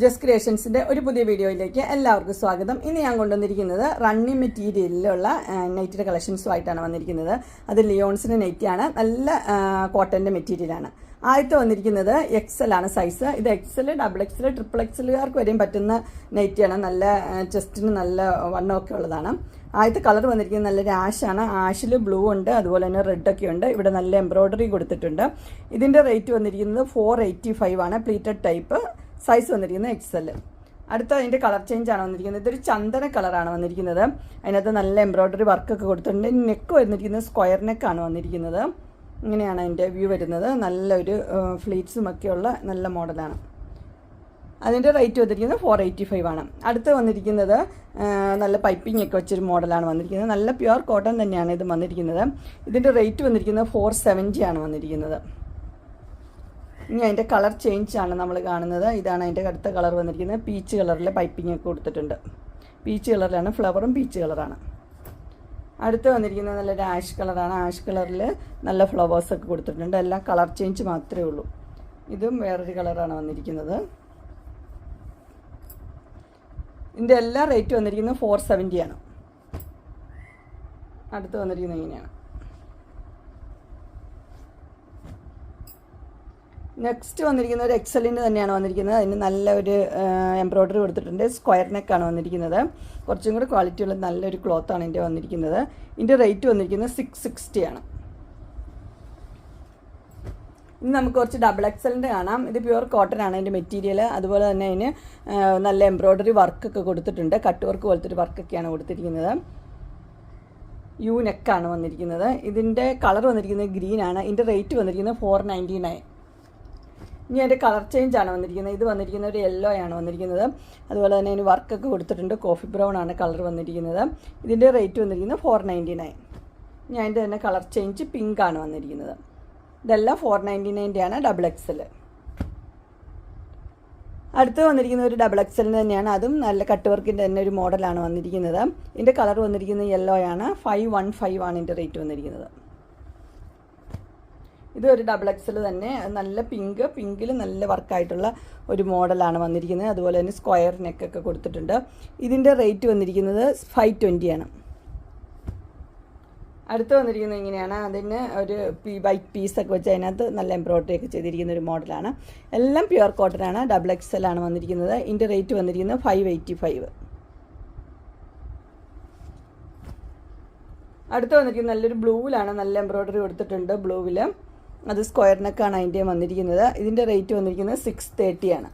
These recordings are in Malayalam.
ജസ്റ്റ് ക്രിയേഷൻസിന്റെ ഒരു പുതിയ വീഡിയോയിലേക്ക് എല്ലാവർക്കും സ്വാഗതം. ഇന്ന് ഞാൻ കൊണ്ടുവന്നിരിക്കുന്നത് റണ്ണിങ് മെറ്റീരിയലിലുള്ള നൈറ്റിന്റെ കളക്ഷൻസുമായിട്ടാണ് വന്നിരിക്കുന്നത്. അത് ലിയോൺസിന്റെ നെറ്റിയാണ് നല്ല കോട്ടന്റെ മെറ്റീരിയലാണ് ആദ്യത്തെ വന്നിരിക്കുന്നത് എക്സൽ ആണ് സൈസ് ഇത് എക്സൽ ഡബിൾ എക്സൽ ട്രിപ്പിൾ എക്സലുകാർക്ക് വരെയും പറ്റുന്ന നൈറ്റിയാണ് നല്ല ചെസ്റ്റിന് നല്ല വണ്ണമൊക്കെ ഉള്ളതാണ്. ആദ്യത്തെ കളർ വന്നിരിക്കുന്നത് നല്ലൊരു ആഷാണ് ആഷിൽ ബ്ലൂ ഉണ്ട്. അതുപോലെ തന്നെ റെഡ് ഒക്കെ ഉണ്ട്. ഇവിടെ നല്ല എംബ്രോയ്ഡറി കൊടുത്തിട്ടുണ്ട്. ഇതിന്റെ റേറ്റ് വന്നിരിക്കുന്നത് ഫോർ എയ്റ്റി ഫൈവ് ആണ്. പ്ലീറ്റഡ് ടൈപ്പ് സൈസ് വന്നിരിക്കുന്നത് എക്സൽ അടുത്ത അതിന്റെ കളർ ചേഞ്ച് ആണ് വന്നിരിക്കുന്നത്. ഇതൊരു ചന്ദന കളറാണ് വന്നിരിക്കുന്നത്. അതിനകത്ത് നല്ല എംബ്രോയ്ഡറി വർക്കൊക്കെ കൊടുത്തിട്ടുണ്ട്. നെക്ക് വന്നിരിക്കുന്നത് സ്ക്വയർ നെക്കാണ് വന്നിരിക്കുന്നത്. ഇങ്ങനെയാണ് അതിന്റെ വ്യൂ വരുന്നത്. നല്ലൊരു ഫ്ലീറ്റ്സും ഒക്കെയുള്ള നല്ല മോഡലാണ് അതിന്റെ റേറ്റ് വന്നിരിക്കുന്നത് ഫോർ എയ്റ്റി ഫൈവ് ആണ്. അടുത്ത് വന്നിരിക്കുന്നത് നല്ല പൈപ്പിംഗ് ഒക്കെ വെച്ചൊരു മോഡലാണ് വന്നിരിക്കുന്നത്. നല്ല പ്യുവർ കോട്ടൺ തന്നെയാണ് ഇത് വന്നിരിക്കുന്നത്. ഇതിന്റെ റേറ്റ് വന്നിരിക്കുന്നത് ഫോർ സെവന്റി ആണ് വന്നിരിക്കുന്നത്. ഇനി അതിന്റെ കളർ ചേഞ്ച് ആണ് നമ്മൾ കാണുന്നത്. ഇതാണ് അതിന്റെ അടുത്ത കളർ വന്നിരിക്കുന്നത്. പീച്ച് കളറിലെ പൈപ്പിംഗ് ഒക്കെ കൊടുത്തിട്ടുണ്ട്. പീച്ച് കളറിലാണ് ഫ്ലവറും പീച്ച് കളറാണ് അടുത്ത് വന്നിരിക്കുന്നത് നല്ലൊരു ആഷ് കളറാണ് ആഷ് കളറിൽ നല്ല ഫ്ലവേഴ്സൊക്കെ കൊടുത്തിട്ടുണ്ട്. എല്ലാം കളർ ചേഞ്ച് മാത്രമേ ഉള്ളൂ. ഇതും വേറൊരു കളറാണ് വന്നിരിക്കുന്നത്. ഇതിന്റെ എല്ലാ റേറ്റ് വന്നിരിക്കുന്നത് ഫോർ സെവന്റി ആണ്. അടുത്ത് വന്നിരിക്കുന്നത് ഇങ്ങനെയാണ്. നെക്സ്റ്റ് വന്നിരിക്കുന്ന ഒരു എക്സലിന്റെ തന്നെയാണ് വന്നിരിക്കുന്നത്. അതിന് നല്ല ഒരു എംബ്രോയ്ഡറി കൊടുത്തിട്ടുണ്ട്. സ്ക്വയർ നെക്കാണ് വന്നിരിക്കുന്നത്. കുറച്ചും കൂടി ക്വാളിറ്റി ഉള്ള നല്ലൊരു ക്ലോത്താണ് ഇതിന്റെ വന്നിരിക്കുന്നത്. ഇതിന്റെ റേറ്റ് വന്നിരിക്കുന്നത് സിക്സ് സിക്സ്റ്റി ആണ്. ഇനി നമുക്ക് കുറച്ച് ഡബിൾ എക്സലിന്റെ കാണാം. ഇത് പ്യുവർ കോട്ടൺ ആണ് അതിന്റെ മെറ്റീരിയൽ അതുപോലെ തന്നെ അതിന് നല്ല എംബ്രോയ്ഡറി വർക്കൊക്കെ കൊടുത്തിട്ടുണ്ട്. കട്ട് വർക്ക് പോലത്തെ ഒരു വർക്കൊക്കെയാണ് കൊടുത്തിരിക്കുന്നത്. യു നെക്കാണ് വന്നിരിക്കുന്നത്. ഇതിന്റെ കളർ വന്നിരിക്കുന്നത് ഗ്രീൻ ആണ്. ഇതിന്റെ റേറ്റ് വന്നിരിക്കുന്നത് ഫോർ നയന്റി നയൻ ഇനി അതിന്റെ കളർ ചേഞ്ച് ആണ് വന്നിരിക്കുന്നത്. ഇത് വന്നിരിക്കുന്ന ഒരു യെല്ലോ ആണ് വന്നിരിക്കുന്നത്. അതുപോലെ തന്നെ അതിന് വർക്കൊക്കെ കൊടുത്തിട്ടുണ്ട്. കോഫി ബ്രൗൺ ആണ് കളർ വന്നിരിക്കുന്നത്. ഇതിന്റെ റേറ്റ് വന്നിരിക്കുന്നത് ഫോർ നയന്റി നയൻ ഇനി അതിന്റെ തന്നെ കളർ ചേഞ്ച് പിങ്ക് ആണ് വന്നിരിക്കുന്നത്. ഇതെല്ലാം ഫോർ നയന്റി നയന്റെ ആണ് ഡബിൾ എക്സൽ അടുത്ത് വന്നിരിക്കുന്ന ഒരു ഡബിൾ എക്സലിന് തന്നെയാണ്. അതും നല്ല കട്ട് വർക്കിന്റെ തന്നെ ഒരു മോഡലാണ് വന്നിരിക്കുന്നത്. ഇതിന്റെ കളർ വന്നിരിക്കുന്നത് യെല്ലോ ആണ്. ഫൈവ് വൺ ഫൈവ് ആണ് ഇതിന്റെ റേറ്റ് വന്നിരിക്കുന്നത്. ഇത് ഒരു ഡബിൾ എക്സൽ തന്നെ നല്ല പിങ്ക് പിങ്കിൽ നല്ല വർക്കായിട്ടുള്ള ഒരു മോഡലാണ് വന്നിരിക്കുന്നത്. അതുപോലെ തന്നെ സ്ക്വയർ നെക്കൊക്കെ കൊടുത്തിട്ടുണ്ട്. ഇതിന്റെ റേറ്റ് വന്നിരിക്കുന്നത് ഫൈവ് ട്വന്റി ആണ്. അടുത്ത് വന്നിരിക്കുന്നത് ഇങ്ങനെയാണ്. അതിന് ഒരു വൈറ്റ് പീസൊക്കെ വെച്ച് അതിനകത്ത് നല്ല എംബ്രോയ്ഡറി ഒക്കെ ചെയ്തിരിക്കുന്ന ഒരു മോഡലാണ്. എല്ലാം പ്യുവർ ആണ്. ഡബിൾ എക്സൽ ആണ് വന്നിരിക്കുന്നത്. ഇതിന്റെ റേറ്റ് വന്നിരിക്കുന്നത് ഫൈവ് എയ്റ്റി ഫൈവ് അടുത്ത് വന്നിരിക്കുന്നത് നല്ലൊരു ബ്ലൂവിലാണ് നല്ല എംബ്രോയ്ഡറി കൊടുത്തിട്ടുണ്ട് ബ്ലൂവിൽ അത് സ്ക്വയർ അതിന്റെ വന്നിരിക്കുന്നത്. ഇതിന്റെ റേറ്റ് വന്നിരിക്കുന്നത് സിക്സ് തേർട്ടി ആണ്.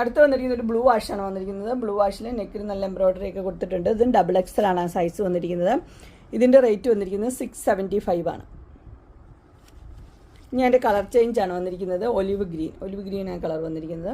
അടുത്ത് വന്നിരിക്കുന്നത് ഒരു ബ്ലൂ വാഷാണ് വന്നിരിക്കുന്നത്. ബ്ലൂ വാഷിൽ നെക്കിന് നല്ല എംബ്രോയിഡറി ഒക്കെ കൊടുത്തിട്ടുണ്ട്. ഇതും ഡബിൾ എക്സൽ ആണ് സൈസ് വന്നിരിക്കുന്നത്. ഇതിന്റെ റേറ്റ് വന്നിരിക്കുന്നത് സിക്സ് സെവന്റി ഫൈവ് ആണ്. ഇനി അതിന്റെ കളർ ചേഞ്ച് ആണ് വന്നിരിക്കുന്നത്. Olive green. ഒലിവ് ഗ്രീൻ ആണ് കളർ വന്നിരിക്കുന്നത്.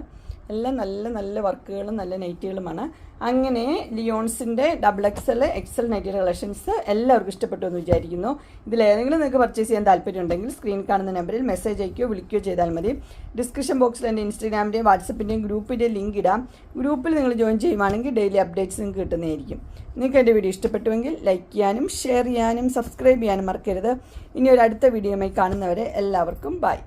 എല്ലാം നല്ല നല്ല വർക്കുകളും നല്ല നൈറ്റുകളുമാണ്. അങ്ങനെ ലിയോൺസിന്റെ ഡബിൾ എക്സൽ എക്സൽ നൈറ്റിയുടെ കളക്ഷൻസ് എല്ലാവർക്കും ഇഷ്ടപ്പെട്ടു എന്ന് വിചാരിക്കുന്നു. ഇതിലേതെങ്കിലും നിങ്ങൾക്ക് പർച്ചേസ് ചെയ്യാൻ താല്പര്യമുണ്ടെങ്കിൽ സ്ക്രീൻ കാണുന്ന നമ്പറിൽ മെസ്സേജ് അയക്കുകയോ വിളിക്കുകയോ ചെയ്താൽ മതി. ഡിസ്ക്രിപ്ഷൻ ബോക്സിൽ എന്റെ ഇൻസ്റ്റാഗ്രാമിന്റെയും വാട്സപ്പിന്റെയും ഗ്രൂപ്പിന്റെയും ലിങ്ക് ഇടാം. ഗ്രൂപ്പിൽ നിങ്ങൾ ജോയിൻ ചെയ്യുവാണെങ്കിൽ ഡെയിലി അപ്ഡേറ്റ്സ് നിങ്ങൾക്ക് കിട്ടുന്നതായിരിക്കും. നിങ്ങൾക്ക് എന്റെ വീഡിയോ ഇഷ്ടപ്പെട്ടുവെങ്കിൽ ലൈക്ക് ചെയ്യാനും ഷെയർ ചെയ്യാനും സബ്സ്ക്രൈബ് ചെയ്യാനും മറക്കരുത്. ഇനി ഒരു അടുത്ത വീഡിയോയുമായി കാണുന്നവരെ എല്ലാവർക്കും ബൈ.